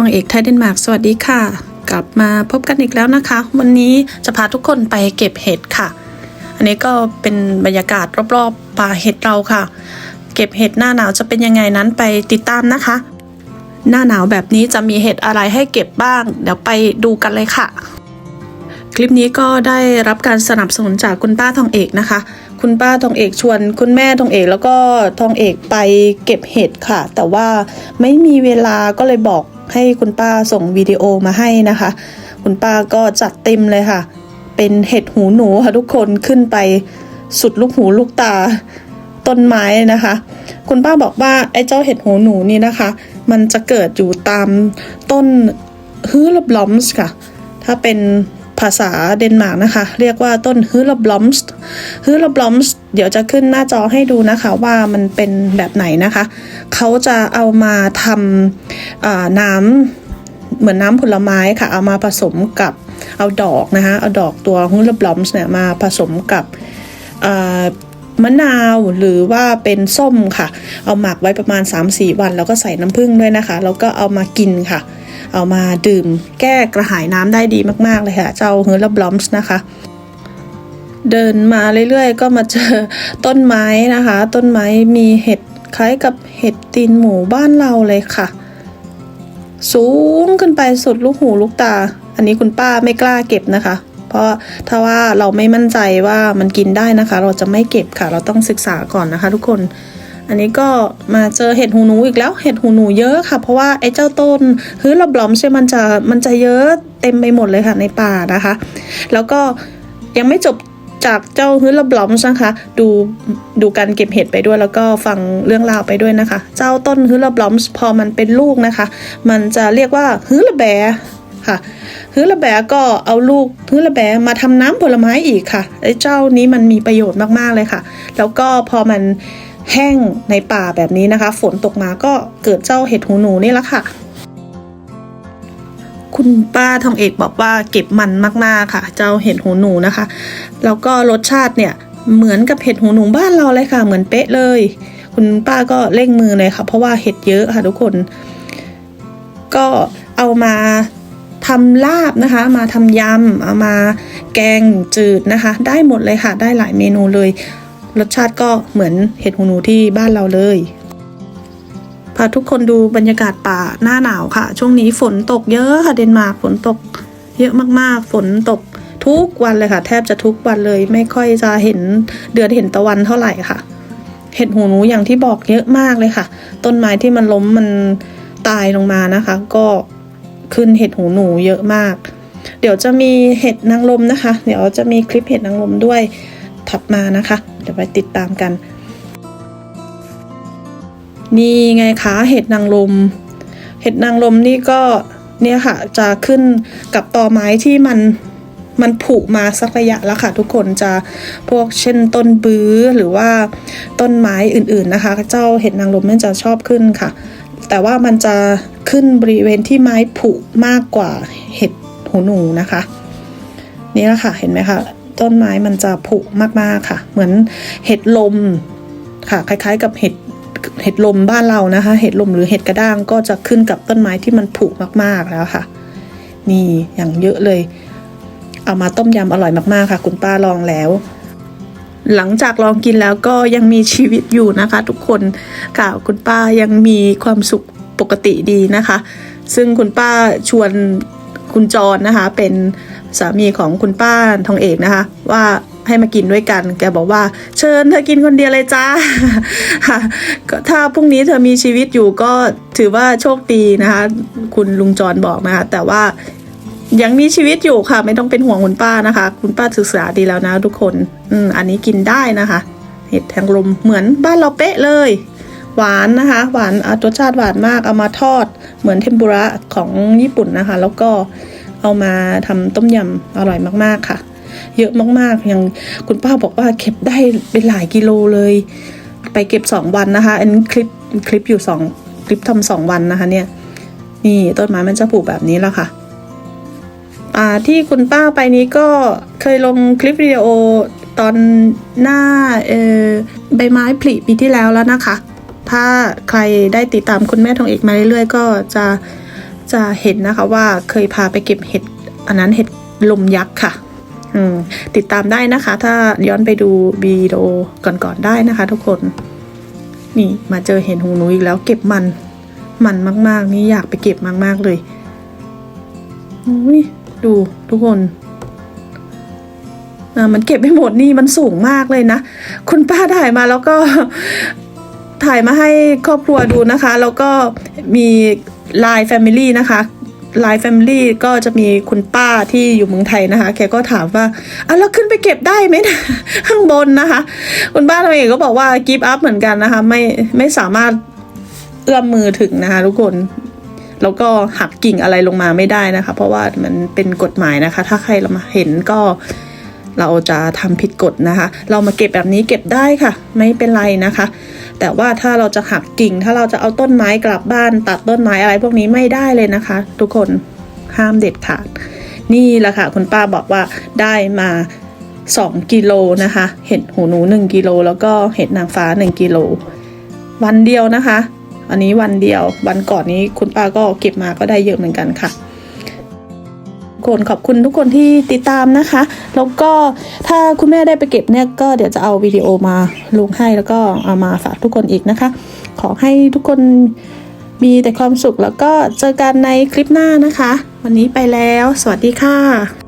ทองเอกไทยเดนมาร์กสวัสดีค่ะ กลับมาพบกันอีกแล้วนะคะ วันนี้จะพาทุกคนไปเก็บเห็ดค่ะ อันนี้ก็เป็นบรรยากาศรอบๆป่าเห็ดเราค่ะ เก็บเห็ดหน้าหนาวจะเป็นยังไงนั้นไปติดตามนะคะ หน้าหนาวแบบนี้จะมีเห็ดอะไรให้เก็บบ้าง เดี๋ยวไปดูกันเลยค่ะ คลิปนี้ก็ได้รับการสนับสนุนจากคุณป้าทองเอกนะคะคุณป้าทองเอกชวน คุณแม่ทองเอกแล้วก็ทองเอกไปเก็บเห็ดค่ะ แต่ว่าไม่มีเวลาก็เลยบอก ให้คุณป้าส่งวิดีโอมาให้นะคะ คุณป้าก็จัดเต็มเลยค่ะ เป็นเห็ดหูหนูค่ะทุกคนขึ้นไปสุดลูกหูลูกตาต้นไม้นะคะ คุณป้าบอกว่าไอ้เจ้าเห็ดหูหนูนี่นะคะ มันจะเกิดอยู่ตามต้นฮือลบลอมส์ค่ะ ถ้าเป็น ภาษาเดนมาร์กนะคะ เรียกว่าต้นฮือลบลอมส์ฮือลบลอมส์เดี๋ยวจะขึ้นหน้าจอให้ดูนะคะว่ามันเป็นแบบไหนนะคะ เขาจะเอามาทำน้ำเหมือนน้ำผลไม้ค่ะ เอามาผสมกับเอาดอกนะคะ เอาดอกตัวฮือลบลอมส์เนี่ยมาผสมกับมะนาวหรือว่าเป็นส้มค่ะ เอาหมักไว้ประมาณ 3-4 วัน แล้วก็ใส่น้ำผึ้งด้วยนะคะ แล้วก็เอามากินค่ะ เอามาดื่มแก้กระหายน้ำได้ดีมากๆเลยค่ะ เจ้าเฮอร์ลบลอมส์นะคะเดินมาเรื่อยๆ ก็มาเจอต้นไม้นะคะ ต้นไม้มีเห็ดคล้ายกับเห็ดตีนหมูบ้านเราเลยค่ะ สูงขึ้นไปสุดลูกหูลูกตา อันนี้คุณป้าไม่กล้าเก็บนะคะ เพราะถ้าว่าเราไม่มั่นใจว่ามันกินได้นะคะ เราจะไม่เก็บค่ะ เราต้องศึกษาก่อนนะคะ ทุกคน อันนี้ก็มาเจอเห็ดหูหนูอีกแล้ว เห็ดหูหนูเยอะค่ะ เพราะว่าไอ้เจ้าต้นฮือระบลอมใช่มันจะมันจะเยอะเต็มไปหมดเลยค่ะในป่านะคะ แล้วก็ยังไม่จบจากเจ้าฮือระบลอมนะคะดูดูการเก็บเห็ดไปด้วยแล้วก็ฟังเรื่องราวไปด้วยนะคะ เจ้าต้นฮือระบลอมพอมันเป็นลูกนะคะ มันจะเรียกว่าฮือระแบค่ะฮือระแบก็เอาลูกฮือระแบมาทำน้ำผลไม้อีกค่ะไอ้เจ้านี้มันมีประโยชน์มากๆเลยค่ะ แล้วก็พอมัน แห้งในป่าแบบนี้นะคะ ฝนตกมาก็เกิดเจ้าเห็ดหูหนูนี่แหละค่ะ คุณป้าทองเอกบอกว่าเก็บมันมากๆค่ะ เจ้าเห็ดหูหนูนะคะ แล้วก็รสชาติเนี่ยเหมือนกับเห็ดหูหนูบ้านเราเลยค่ะ เหมือนเป๊ะเลย คุณป้าก็เร่งมือเลยค่ะ เพราะว่าเห็ดเยอะค่ะทุกคน ก็เอามาทำลาบนะคะ มาทำยำเอามาแกงจืดนะคะ ได้หมดเลยค่ะ ได้หลายเมนูเลย รสชาติก็เหมือนเห็ดหูหนูที่บ้านเราเลยพาทุกคนดูบรรยากาศป่าหน้าหนาวค่ะ ช่วงนี้ฝนตกเยอะค่ะเดนมาร์กฝนตกเยอะมากๆ ฝนตกทุกวันเลยค่ะ แทบจะทุกวันเลย ไม่ค่อยจะเห็นเดือนเห็นตะวันเท่าไหร่ค่ะ เห็ดหูหนูอย่างที่บอกเยอะมากเลยค่ะ ต้นไม้ที่มันล้มมันตายลงมานะคะ ก็ขึ้นเห็ดหูหนูเยอะมาก เดี๋ยวจะมีเห็ดนางรมนะคะ เดี๋ยวจะมีคลิปเห็ดนางรมด้วย ถัดมานะคะ เดี๋ยวไปติดตามกัน นี่ไงคะเห็ดนางรมเห็ดนางรมนี่ก็เนี่ยค่ะจะขึ้นกับตอไม้ที่มันมันผุมาสักระยะแล้วค่ะทุกคนจะพวกเช่นต้นบื้อหรือว่าต้นไม้อื่นๆนะคะ เจ้าเห็ดนางรมมันจะชอบขึ้นค่ะ แต่ว่ามันจะขึ้นบริเวณที่ไม้ผุมากกว่าเห็ดหูหนูนะคะ นี่แหละค่ะเห็นไหมคะ ต้นไม้มันจะผุมากๆค่ะ เหมือนเห็ดลมค่ะคล้าย ๆ กับเห็ดเห็ดลมบ้านเรานะคะ เห็ดลมหรือเห็ดกระด้างก็จะขึ้นกับต้นไม้ที่มันผุมากๆแล้วค่ะ นี่อย่างเยอะเลย เอามาต้มยำอร่อยมากๆค่ะ คุณป้าลองแล้ว หลังจากลองกินแล้วก็ยังมีชีวิตอยู่นะคะ ทุกคนค่ะคุณป้ายังมีความสุขปกติดีนะคะ ซึ่งคุณป้าชวนคุณจรนะคะเป็น สามีของคุณป้าทองเอกนะคะ ว่าให้มากินด้วยกัน แกบอกว่า เชิญเธอกินคนเดียวเลยจ้าถ้าพรุ่งนี้เธอมีชีวิตอยู่ก็ถือว่าโชคดีนะคะ คุณลุงจรบอกนะคะ แต่ว่ายังมีชีวิตอยู่ค่ะ ไม่ต้องเป็นห่วงคุณป้านะคะ คุณป้าศึกษาดีแล้วนะทุกคน อืมอันนี้กินได้นะคะ เห็ดแทงลมเหมือนบ้านเราเป๊ะเลย หวานนะคะ หวานอะรสชาติหวานมากเอามาทอดเหมือนเทมปุระของญี่ปุ่นนะคะ แล้วก็ เอามาทำต้มยำอร่อยมากๆค่ะ เยอะมากๆอย่างคุณป้าบอกว่าเก็บได้เป็นหลายกิโลเลย ไปเก็บสองวันนะคะ อันนี้คลิปคลิปอยู่สองคลิปทำสองวันนะคะเนี่ยนี่ต้นไม้มันจะปลูกแบบนี้แล้วค่ะอ่าที่คุณป้าไปนี้ก็เคยลงคลิปวิดีโอตอนหน้าเออใบไม้ผลิปีที่แล้วแล้วนะคะ ถ้าใครได้ติดตามคุณแม่ทองเอกมาเรื่อยๆ ก็จะ จะเห็นนะคะว่าเคยพาไปเก็บเห็ดอันนั้นเห็ดลมยักษ์ค่ะติดตามได้นะคะ ถ้าย้อนไปดูวีดีโอก่อนๆได้นะคะ ทุกคน นี่มาเจอเห็ดหูหนูอีกแล้ว เก็บมัน มันมาก ๆ นี่อยากไปเก็บมาก ๆ เลยอุ้ยดูทุกคนมันเก็บไม่หมดนี่มันสูงมากเลยนะ คุณป้าถ่ายมาแล้วก็ถ่ายมาให้ครอบครัวดูนะคะ แล้วก็มี Line Family นะคะ Line Family ก็จะมีคุณป้าที่อยู่เมืองไทยนะคะ แกก็ถามว่าอะแล้วขึ้นไปเก็บได้ไหมนะข้างบนนะคะ คุณป้าทำเองก็บอกว่ากิฟต์อัพเหมือนกันนะคะ ไม่ไม่สามารถเอื้อมมือถึงนะคะทุกคนแล้วก็หักกิ่งอะไรลงมาไม่ได้นะคะ เพราะว่ามันเป็นกฎหมายนะคะ ถ้าใครเรามาเห็นก็ เราจะทำผิดกฎนะคะ เรามาเก็บแบบนี้เก็บได้ค่ะ ไม่เป็นไรนะคะ แต่ว่าถ้าเราจะหักกิ่ง ถ้าเราจะเอาต้นไม้กลับบ้าน ตัดต้นไม้อะไรพวกนี้ไม่ได้เลยนะคะ ทุกคนห้ามเด็ดขาด นี่แหละค่ะคุณป้าบอกว่าได้มา2กิโลนะคะ เห็ดหูหนู 1กิโลแล้วก็เห็ดนางฟ้า 1กิโลวันเดียวนะคะ อันนี้วันเดียววันก่อนนี้คุณป้าก็เก็บมาก็ได้เยอะเหมือนกันค่ะ คนขอบคุณทุกคนที่ติดตามนะคะ แล้วก็ถ้าคุณแม่ได้ไปเก็บเนี่ยก็เดี๋ยวจะเอาวิดีโอมาลงให้แล้วก็เอามาฝากทุกคนอีกนะคะ ขอให้ทุกคนมีแต่ความสุขแล้วก็เจอกันในคลิปหน้านะคะ วันนี้ไปแล้ว สวัสดีค่ะ